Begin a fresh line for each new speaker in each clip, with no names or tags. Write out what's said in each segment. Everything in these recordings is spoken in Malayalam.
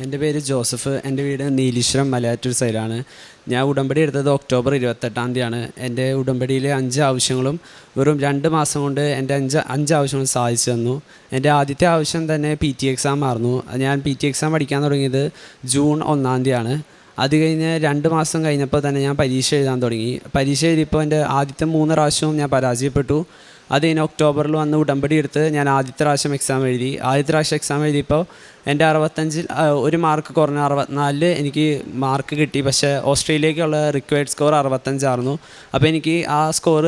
എന്റെ പേര് ജോസഫ് എന്റെ വീട് നീലീശ്വരം മലയാറ്റൂർ സൈഡാണ്. ഞാൻ ഉടമ്പടി എടുത്തത് ഒക്ടോബർ ഇരുപത്തെട്ടാം തീയതിയാണ്. എന്റെ ഉടമ്പടിയിലെ അഞ്ച് ആവശ്യങ്ങളും വെറും രണ്ട് മാസം കൊണ്ട് എന്റെ അഞ്ച് അഞ്ച് ആവശ്യങ്ങളും സാധിച്ചു തന്നു. എന്റെ ആദ്യത്തെ ആവശ്യം തന്നെ പി ടി എക്സാം ആയിരുന്നു. ഞാൻ പി ടി എക്സാം പഠിക്കാൻ തുടങ്ങിയത് ജൂൺ ഒന്നാം തീയതിയാണ്. അത് കഴിഞ്ഞ് രണ്ട് മാസം കഴിഞ്ഞപ്പോൾ തന്നെ ഞാൻ പരീക്ഷ എഴുതാൻ തുടങ്ങി. പരീക്ഷ എഴുതിയപ്പോൾ എന്റെ ആദ്യത്തെ മൂന്ന് പ്രാവശ്യവും ഞാൻ പരാജയപ്പെട്ടു. അത് കഴിഞ്ഞ് ഒക്ടോബറിൽ വന്ന് ഉടമ്പടി എടുത്ത് ഞാൻ ആദ്യത്തെ പ്രാവശ്യം എക്സാം എഴുതി. ആദ്യത്തെ പ്രാവശ്യം എക്സാം എഴുതിയപ്പോൾ എന്റെ അറുപത്തഞ്ചിൽ ഒരു മാർക്ക് കുറഞ്ഞ അറുപത്തിനാലിൽ എനിക്ക് മാർക്ക് കിട്ടി. പക്ഷേ ഓസ്ട്രേലിയക്കുള്ള റിക്വയർഡ് സ്കോർ അറുപത്തഞ്ചായിരുന്നു. അപ്പോൾ എനിക്ക് ആ സ്കോർ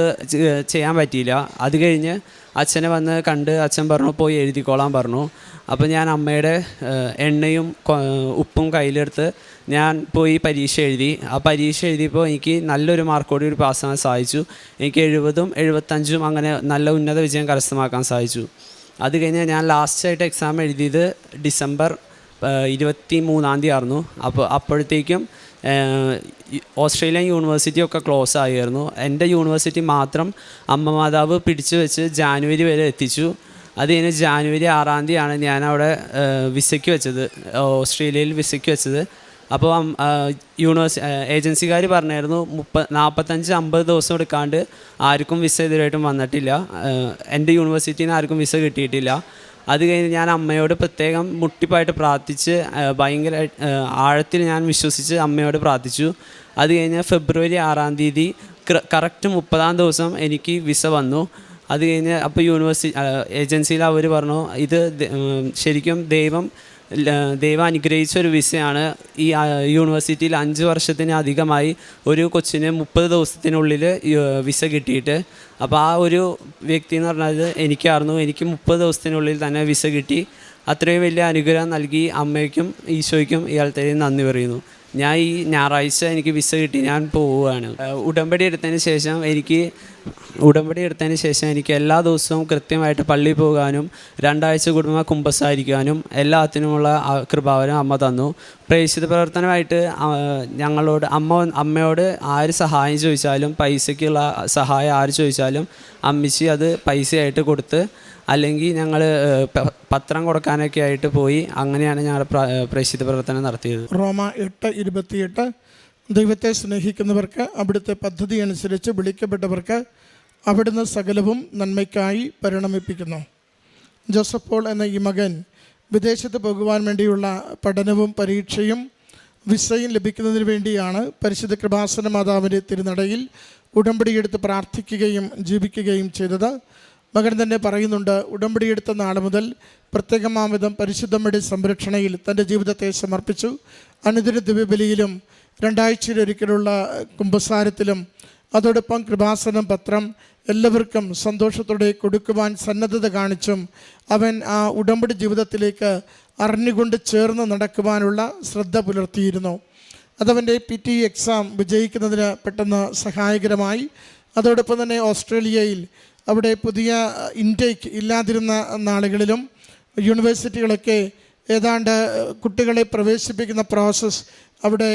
ചെയ്യാൻ പറ്റിയില്ല. അത് കഴിഞ്ഞ് അച്ഛനെ വന്ന് കണ്ട് അച്ഛൻ പറഞ്ഞു പോയി എഴുതിക്കോളാൻ പറഞ്ഞു. അപ്പോൾ ഞാൻ അമ്മയുടെ എണ്ണയും ഉപ്പും കയ്യിലെടുത്ത് ഞാൻ പോയി പരീക്ഷ എഴുതി. ആ പരീക്ഷ എഴുതിയപ്പോൾ എനിക്ക് നല്ലൊരു മാർക്ക് കൂടി പാസ്സാകാൻ സാധിച്ചു. എനിക്ക് എഴുപതും എഴുപത്തഞ്ചും അങ്ങനെ നല്ല ഉന്നത വിജയം കരസ്ഥമാക്കാൻ സാധിച്ചു. അത് കഴിഞ്ഞ് ഞാൻ ലാസ്റ്റായിട്ട് എക്സാം എഴുതിയത് ഡിസംബർ ഇരുപത്തി മൂന്നാം തീയതി ആയിരുന്നു. അപ്പോൾ അപ്പോഴത്തേക്കും ഓസ്ട്രേലിയൻ യൂണിവേഴ്സിറ്റി ഒക്കെ ക്ലോസ് ആയിരുന്നു. എന്റെ യൂണിവേഴ്സിറ്റി മാത്രം അമ്മ മാതാവ് പിടിച്ചു വെച്ച് ജാനുവരി വരെ എത്തിച്ചു. അത് കഴിഞ്ഞ് ജാനുവരി ആറാം തീയതിയാണ് ഞാൻ അവിടെ വിസയ്ക്ക് വെച്ചത്. ഓസ്ട്രേലിയയിൽ വിസയ്ക്ക് വെച്ചത്. അപ്പോൾ യൂണിവേഴ്സി ഏജൻസിക്കാർ പറഞ്ഞായിരുന്നു മുപ്പ നാൽപ്പത്തഞ്ച് അമ്പത് ദിവസം എടുക്കാണ്ട് ആർക്കും വിസ ഇതുവരെയായിട്ടും വന്നിട്ടില്ല. എന്റെ യൂണിവേഴ്സിറ്റിയിൽ നിന്ന് ആർക്കും വിസ കിട്ടിയിട്ടില്ല. അത് കഴിഞ്ഞ് ഞാൻ അമ്മയോട് പ്രത്യേകം മുട്ടിപ്പായിട്ട് പ്രാർത്ഥിച്ച് ഭയങ്കര ആഴത്തിൽ ഞാൻ വിശ്വസിച്ച് അമ്മയോട് പ്രാർത്ഥിച്ചു. അത് കഴിഞ്ഞ് ഫെബ്രുവരി ആറാം തീയതി കറക്റ്റ് മുപ്പതാം ദിവസം എനിക്ക് വിസ വന്നു. അത് കഴിഞ്ഞ് അപ്പോൾ യൂണിവേഴ്സിറ്റി ഏജൻസിയിൽ അവർ പറഞ്ഞു ഇത് ശരിക്കും ദൈവം ദൈവം അനുഗ്രഹിച്ച ഒരു വിസയാണ് ഈ യൂണിവേഴ്സിറ്റിയിൽ അഞ്ച് വർഷത്തിന് അധികമായി ഒരു കൊച്ചിന് മുപ്പത് ദിവസത്തിനുള്ളിൽ വിസ കിട്ടിയിട്ട്. അപ്പോൾ ആ ഒരു വ്യക്തി എന്ന് പറഞ്ഞാൽ എനിക്കായിരുന്നു. എനിക്ക് മുപ്പത് ദിവസത്തിനുള്ളിൽ തന്നെ വിസ കിട്ടി. അത്രയും വലിയ അനുഗ്രഹം നൽകി അമ്മയ്ക്കും ഈശോയ്ക്കും ഇയാളത്തേയും നന്ദി പറയുന്നു. ഞാൻ ഈ ഞായറാഴ്ച എനിക്ക് വിസ കിട്ടി ഞാൻ പോവുകയാണ്. ഉടമ്പടി എടുത്തതിന് ശേഷം എനിക്ക് ഉടമ്പടി എടുത്തതിന് ശേഷം എനിക്ക് എല്ലാ ദിവസവും കൃത്യമായിട്ട് പള്ളിയിൽ പോകാനും രണ്ടാഴ്ച കുടുംബ കുമ്പസാരിക്കാനും എല്ലാത്തിനുമുള്ള കൃപാവനം അമ്മ തന്നു. പ്രേക്ഷിത പ്രവർത്തനമായിട്ട് ഞങ്ങളോട് അമ്മ അമ്മയോട് ആര് സഹായം ചോദിച്ചാലും പൈസയ്ക്കുള്ള സഹായം ആര് ചോദിച്ചാലും അമ്മിച്ചി അത് പൈസയായിട്ട് കൊടുത്ത് അല്ലെങ്കിൽ ഞങ്ങൾ പത്രം കൊടുക്കാനൊക്കെ ആയിട്ട് പോയി. അങ്ങനെയാണ് ഞങ്ങളുടെ പ്രേക്ഷിത പ്രവർത്തനം നടത്തിയത്.
റോമ എട്ട് ഇരുപത്തിയെട്ട്. ദൈവത്തെ സ്നേഹിക്കുന്നവർക്ക് അവിടുത്തെ പദ്ധതി അനുസരിച്ച് വിളിക്കപ്പെട്ടവർക്ക് അവിടുന്ന് സകലവും നന്മയ്ക്കായി പരിണമിപ്പിക്കുന്നു. ജോസഫ് പോൾ എന്ന ഈ മകൻ വിദേശത്ത് പോകുവാൻ വേണ്ടിയുള്ള പഠനവും പരീക്ഷയും വിസയും ലഭിക്കുന്നതിന് വേണ്ടിയാണ് പരിശുദ്ധ കൃപാസന മാതാവിന്റെ തിരുനടയിൽ ഉടമ്പടിയെടുത്ത് പ്രാർത്ഥിക്കുകയും ജീവിക്കുകയും ചെയ്തത്. മകൻ തന്നെ പറയുന്നുണ്ട് ഉടമ്പടിയെടുത്ത നാൾ മുതൽ പ്രത്യേകമാവിധം പരിശുദ്ധമ്മയുടെ സംരക്ഷണയിൽ തന്റെ ജീവിതത്തെ സമർപ്പിച്ചു. അനുദിന ദിവ്യബലിയിലും രണ്ടാഴ്ചയിലൊരിക്കലുള്ള കുംഭസാരത്തിലും അതോടൊപ്പം കൃപാസനം പത്രം എല്ലാവർക്കും സന്തോഷത്തോടെ കൊടുക്കുവാൻ സന്നദ്ധത കാണിച്ചും അവൻ ആ ഉടമ്പടി ജീവിതത്തിലേക്ക് അറിഞ്ഞുകൊണ്ട് ചേർന്ന് നടക്കുവാനുള്ള ശ്രദ്ധ പുലർത്തിയിരുന്നു. അതവന്റെ പി ടി എക്സാം വിജയിക്കുന്നതിന് പെട്ടെന്ന് സഹായകരമായി. അതോടൊപ്പം തന്നെ ഓസ്ട്രേലിയയിൽ അവിടെ പുതിയ ഇൻടേക്ക് ഇല്ലാതിരുന്ന നാളുകളിലും യൂണിവേഴ്സിറ്റികളൊക്കെ ഏതാണ്ട് കുട്ടികളെ പ്രവേശിപ്പിക്കുന്ന പ്രോസസ്സ് അവിടെ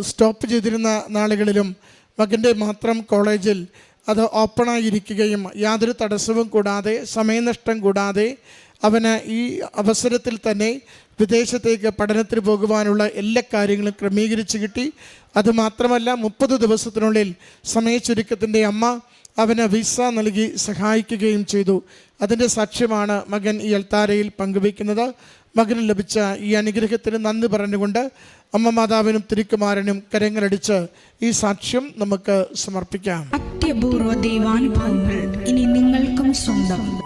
സ്റ്റോപ്പ് ചെയ്തിരുന്ന നാളുകളിലും മകന്റെ മാത്രം കോളേജിൽ അത് ഓപ്പണായിരിക്കുകയും യാതൊരു തടസ്സവും കൂടാതെ സമയനഷ്ടം കൂടാതെ അവന് ഈ അവസരത്തിൽ തന്നെ വിദേശത്തേക്ക് പഠനത്തിന് പോകുവാനുള്ള എല്ലാ കാര്യങ്ങളും ക്രമീകരിച്ച് കിട്ടി. അതുമാത്രമല്ല മുപ്പത് ദിവസത്തിനുള്ളിൽ സമയച്ചുരുക്കത്തിന്റെ അമ്മ അവന് വിസ നൽകി സഹായിക്കുകയും ചെയ്തു. അതിന്റെ സാക്ഷ്യമാണ് മകൻ ഈ അൽത്താരയിൽ പങ്കുവയ്ക്കുന്നത്. മകന് ലഭിച്ച ഈ അനുഗ്രഹത്തിന് നന്ദി പറഞ്ഞുകൊണ്ട് അമ്മ മാതാവിനും തിരുക്കുമാരനും കരങ്ങളടിച്ച് ഈ സാക്ഷ്യം നമുക്ക് സമർപ്പിക്കാം.
അത്യപൂർവ ദൈവാനുഭവങ്ങൾ ഇനി നിങ്ങൾക്കും സ്വന്തം.